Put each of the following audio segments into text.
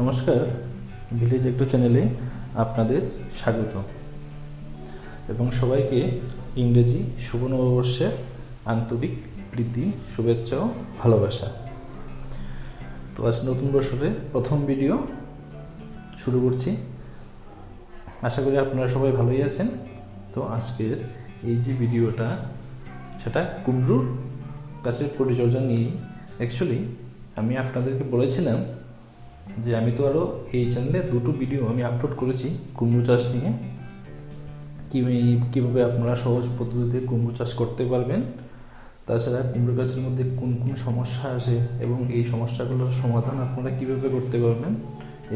নমস্কার ভিলেজ একটু চ্যানেলে আপনাদের স্বাগত। এবং সবাইকে ইংরেজি শুভ নববর্ষের আন্তরিক প্রীতি, শুভেচ্ছা ও ভালোবাসা। তো আজ নতুন বছরের প্রথম ভিডিও শুরু করছি। আশা করি আপনারা সবাই ভালোই আছেন। তো আজকের এই যে ভিডিওটা সেটা কুমড়োর গাছের পরিচর্যা নিয়ে অ্যাকচুয়ালি আমি আপনাদেরকে বলেছিলাম যে আমি তো আরও এই চ্যানেলে দুটো ভিডিও আমি আপলোড করেছি কুমড়ো চাষ নিয়ে। কীভাবে আপনারা সহজ পদ্ধতিতে কুমড়ো চাষ করতে পারবেন, তাছাড়া কুমড়ো গাছের মধ্যে কোন কোন সমস্যা আসে এবং এই সমস্যাগুলোর সমাধান আপনারা কীভাবে করতে পারবেন,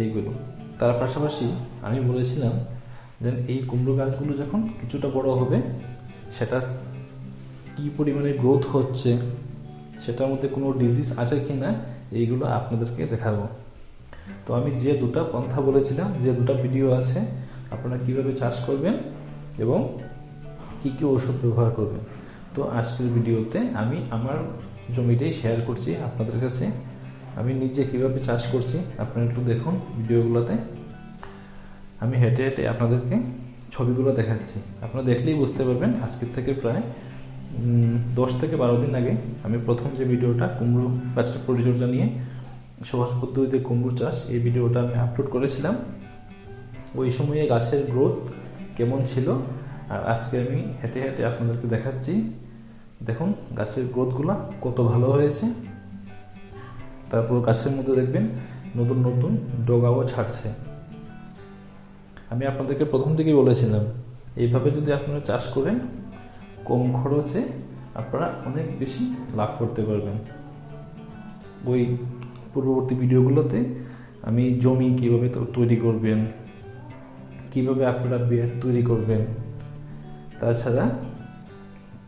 এইগুলো। তার পাশাপাশি আমি বলেছিলাম যে এই কুমড়ো গাছগুলো যখন কিছুটা বড় হবে, সেটা কী পরিমাণে গ্রোথ হচ্ছে, সেটার মধ্যে কোনো ডিজিজ আছে কি না এইগুলো আপনাদেরকে দেখাবো। তো আমি যে দুটা পন্থা বলেছিলাম, যে দুটা ভিডিও আছে, আপনারা কীভাবে চাষ করবেন এবং কি কি ওষুধ ব্যবহার করবেন। তো আজকের ভিডিওতে আমি আমার জমিটাই শেয়ার করছি আপনাদের কাছে। আমি নিজে কীভাবে চাষ করছি, আপনারা একটু দেখুন ভিডিওগুলোতে। আমি হেঁটে হেঁটে আপনাদেরকে ছবিগুলো দেখাচ্ছি। আপনারা দেখলেই বুঝতে পারবেন, আজকের থেকে প্রায় দশ থেকে বারো দিন আগে আমি প্রথম যে ভিডিওটা কুমড়ো গাছের পরিচর্যা নিয়ে সহজ পদ্ধতিতে কুমড়ো চাষ, এই ভিডিওটা আমি আপলোড করেছিলাম। ওই সময়ে গাছের গ্রোথ কেমন ছিল, আর আজকে আমি হেঁটে হেঁটে আপনাদেরকে দেখাচ্ছি। দেখুন, গাছের গ্রোথগুলো কত ভালো হয়েছে। তারপর গাছের মধ্যে দেখবেন, নতুন নতুন ডগাও ছাড়ছে। আমি আপনাদেরকে প্রথম থেকেই বলেছিলাম, এইভাবে যদি আপনারা চাষ করেন, কম খরচে আপনারা অনেক বেশি লাভ করতে পারবেন। ওই পূর্ববর্তী ভিডিওগুলোতে আমি জমি কীভাবে তৈরি করবেন, কীভাবে আপনারা বেড তৈরি করবেন, তাছাড়া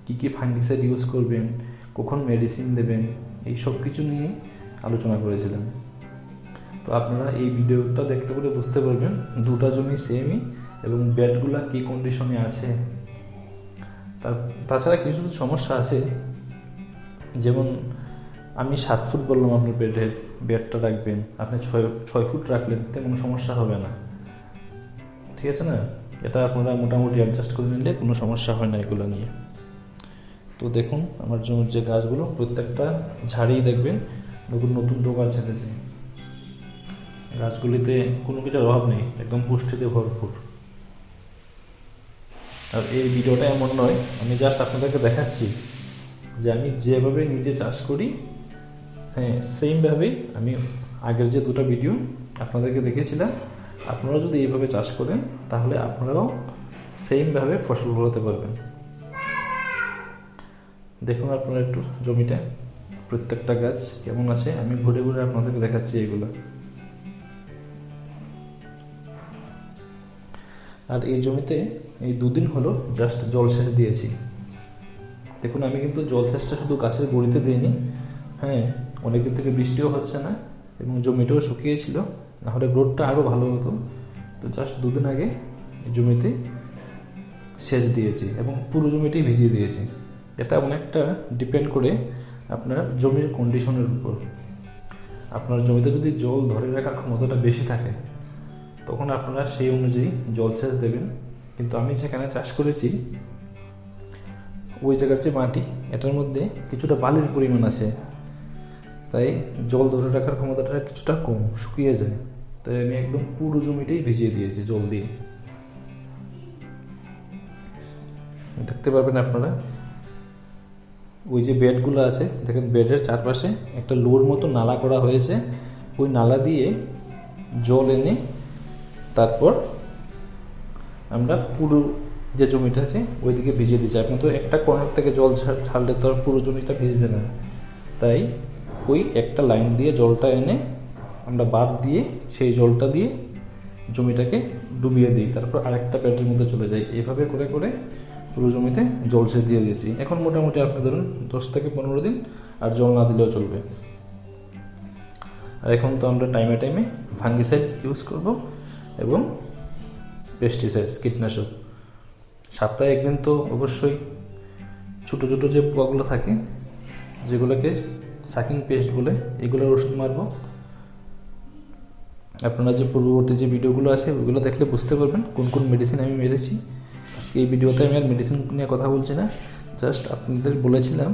কী কী ফাঙ্গিসাইড ইউজ করবেন, কখন মেডিসিন দেবেন, এই সব কিছু নিয়ে আলোচনা করেছিলাম। তো আপনারা এই ভিডিওটা দেখতে পেলে বুঝতে পারবেন দুটা জমি সেমই এবং বেডগুলা কী কন্ডিশনে আছে। তাছাড়া কিছু কিছু সমস্যা আছে। যেমন আমি সাত ফুট বললাম আপনার বেডের। বেডটা রাখবেন। আপনি ছয় ছয় ফুট রাখলেন তাতে কোনো সমস্যা হবে না। ঠিক আছে না? এটা আপনারা মোটামুটি অ্যাডজাস্ট করে নিলে কোনো সমস্যা হয় না এগুলো নিয়ে। তো দেখুন, আমার জমির যে গাছগুলো, প্রত্যেকটা ঝাড়িয়ে দেখবেন, নতুন নতুন দোকান ছেড়েছে গাছগুলিতে কোনো কিছুর অভাব নেই, একদম পুষ্টিতে ভরপুর। আর এই ভিডিওটা এমন নয়, আমি জাস্ট আপনাদেরকে দেখাচ্ছি যে আমি যেভাবে নিজে চাষ করি হ্যাঁ সেমভাবেই আমি আগের যে দুটো ভিডিও আপনাদেরকে দেখেছিলাম আপনারা যদি এইভাবে চাষ করেন, তাহলে আপনারাও সেমভাবে ফসল ফলাতে পারবেন। দেখুন আপনারা একটু জমিটা, প্রত্যেকটা গাছ কেমন আছে, আমি ঘুরে ঘুরে আপনাদেরকে দেখাচ্ছি এগুলো। আর এই জমিতে এই দুদিন হলো জাস্ট জলসেচ দিয়েছি। দেখুন, আমি কিন্তু জলসেচটা শুধু গাছের গুঁড়িতে দিইনি হ্যাঁ অনেকদিন থেকে বৃষ্টিও হচ্ছে না এবং জমিটাও শুকিয়েছিল, নাহলে গ্রোথটা আরও ভালো হতো। তো জাস্ট দুদিন আগে জমিতে সেচ দিয়েছি এবং পুরো জমিটাই ভিজিয়ে দিয়েছি। এটা অনেকটা ডিপেন্ড করে আপনার জমির কন্ডিশনের উপর। আপনার জমিতে যদি জল ধরে রাখার ক্ষমতাটা বেশি থাকে, তখন আপনারা সেই অনুযায়ী জল সেচ দেবেন। কিন্তু আমি যেখানে চাষ করেছি, ওই জায়গার যে মাটি, এটার মধ্যে কিছুটা বালির পরিমাণ আছে। তাই জল ধরে রাখার ক্ষমতাটা কিছুটা কম, শুকিয়ে যায়। তাই আমি একদম পুরো জমিটাই ভিজিয়ে দিয়েছি জল দিয়ে। দেখতে পারবেন আপনারা, ওই যে বেডগুলো আছে, দেখেন বেডের চারপাশে একটা লোর মতো নালা করা হয়েছে। ওই নালা দিয়ে জল এনে তারপর আমরা পুরো যে জমিটা আছে, ওইদিকে ভিজিয়ে দিচ্ছি আপনি তো একটা কর্নার থেকে জল ছাড়লে তো আর পুরো জমিটা ভিজবে না। তাই ওই একটা লাইন দিয়ে জলটা এনে আমরা বাদ দিয়ে সেই জলটা দিয়ে জমিটাকে ডুবিয়ে দিই, তারপর আরেকটা ব্যাটের মধ্যে চলে যাই। এভাবে করে করে পুরো জমিতে জল সেচ দিয়ে দিয়েছি। এখন মোটামুটি আপনি ধরুন দশ থেকে পনেরো দিন আর জল না দিলেও চলবে। আর এখন তো আমরা টাইমে টাইমে ফাঙ্গিসাইড ইউজ করব এবং পেস্টিসাইডস কীটনাশক। সপ্তাহে একদিন তো অবশ্যই ছোটো ছোটো যে পোকাগুলো থাকে, যেগুলোকে সাকিং পেস্ট বলে এগুলোর ওষুধ মারবো। আপনারা যে পূর্ববর্তী যে ভিডিওগুলো আছে ওইগুলো দেখলে বুঝতে পারবেন কোন কোন মেডিসিন আমি মেরেছি। আজকে এই ভিডিওতে আমি আর মেডিসিন নিয়ে কথা বলছি না। জাস্ট আপনাদের বলেছিলাম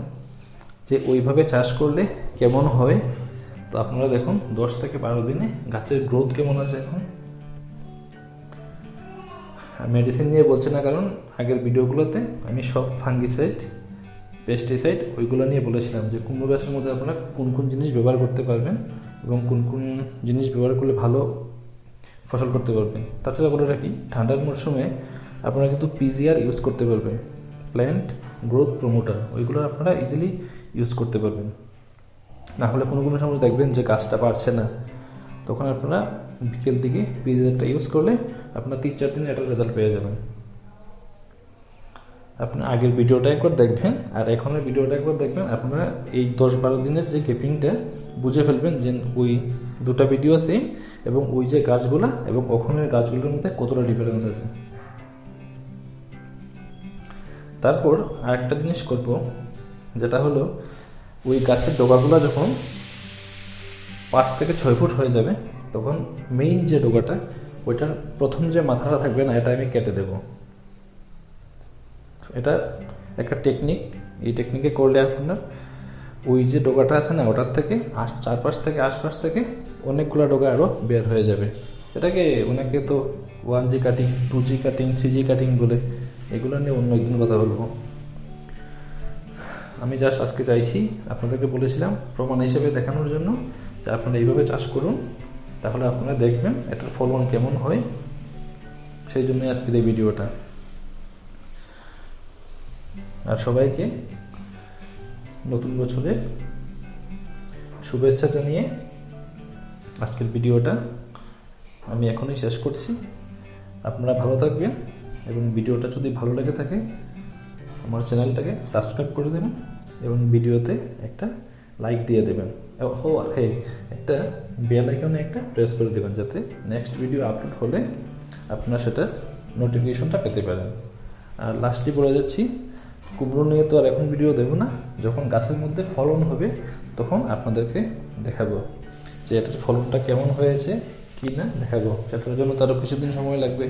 যে ওইভাবে চাষ করলে কেমন হয়। তো আপনারা দেখুন, দশ থেকে বারো দিনে গাছের গ্রোথ কেমন আছে এখন। মেডিসিন নিয়ে বলছি না কারণ আগের ভিডিওগুলোতে আমি সব ফাঙ্গিসাইড পেস্টিসাইড ওইগুলো নিয়ে বলেছিলাম যে কুমড়ো গাছের মধ্যে আপনারা কোন কোন জিনিস ব্যবহার করতে পারবেন এবং কোন কোন জিনিস ব্যবহার করলে ভালো ফসল করতে পারবেন। তাছাড়া বলে রাখি, ঠান্ডার মরশুমে আপনারা কিন্তু পিজিআর ইউজ করতে পারবেন। প্ল্যান্ট গ্রোথ প্রমোটার ওইগুলো আপনারা ইজিলি ইউজ করতে পারবেন। না হলে কোনো কোনো সময় দেখবেন যে গাছটা পারছে না। তখন আপনারা বিকেল দিকে পিজিআরটা ইউজ করলে আপনার তিন চার দিনে একটা রেজাল্ট পেয়ে যাবেন। আপনার আগের ভিডিওটা একবার দেখবেন, আর এখনের ভিডিওটা একবার দেখবেন, আপনারা এই দশ বারো দিনের যে গেপিংটা বুঝে ফেলবেন যে ওই দুটা ভিডিও সেম এবং ওই যে গাছগুলা এবং ওখানের গাছগুলোর মধ্যে কতটা ডিফারেন্স আছে। তারপর আরেকটা জিনিস করব, যেটা হলো ওই গাছের ডোকাগুলো যখন পাঁচ থেকে ছয় ফুট হয়ে যাবে, তখন মেইন যে ডোকাটা ওইটার প্রথম যে মাথাটা থাকবে না, এটা আমি কেটে দেব। এটা একটা টেকনিক এই টেকনিকে করলে আপনার ওই যে ডোকাটা আছে না, ওটার থেকে আশ চারপাশ থেকে আশপাশ থেকে অনেকগুলো ডোকা আরও বের হয়ে যাবে। এটাকে অনেকে তো one G cutting two G cutting three G cutting বলে, এগুলো নিয়ে অন্য একদিন কথা বলব। আমি জাস্ট আজকে চাইছি, আপনাদেরকে বলেছিলাম প্রমাণ হিসেবে দেখানোর জন্য যে আপনারা এইভাবে চাষ করুন, তাহলে আপনারা দেখবেন এটার ফলন কেমন হয়। সেই জন্যই আজকের এই ভিডিওটা। আর সবাইকে নতুন বছরের শুভেচ্ছা জানিয়ে আজকের ভিডিওটা আমি এখনই শেষ করছি। আপনারা ভালো থাকবেন এবং ভিডিওটা যদি ভালো লেগে থাকে, আমার চ্যানেলটাকে সাবস্ক্রাইব করে দেবেন এবং ভিডিওতে একটা লাইক দিয়ে দেবেন। ও আর হ্যাঁ একটা বেল আইকনে একটা প্রেস করে দেবেন যাতে নেক্সট ভিডিও আপলোড হলে আপনারা সেটার নোটিফিকেশনটা পেতে পারেন। আর লাস্টলি বলে যাচ্ছি কুমড়ো নিয়ে তো আর এখন ভিডিও দেবো না। যখন গাছের মধ্যে ফলন হবে, তখন আপনাদেরকে দেখাবো যে এটার ফলনটা কেমন হয়েছে কি না দেখাবো। সেটার জন্য তারও কিছুদিন সময় লাগবে।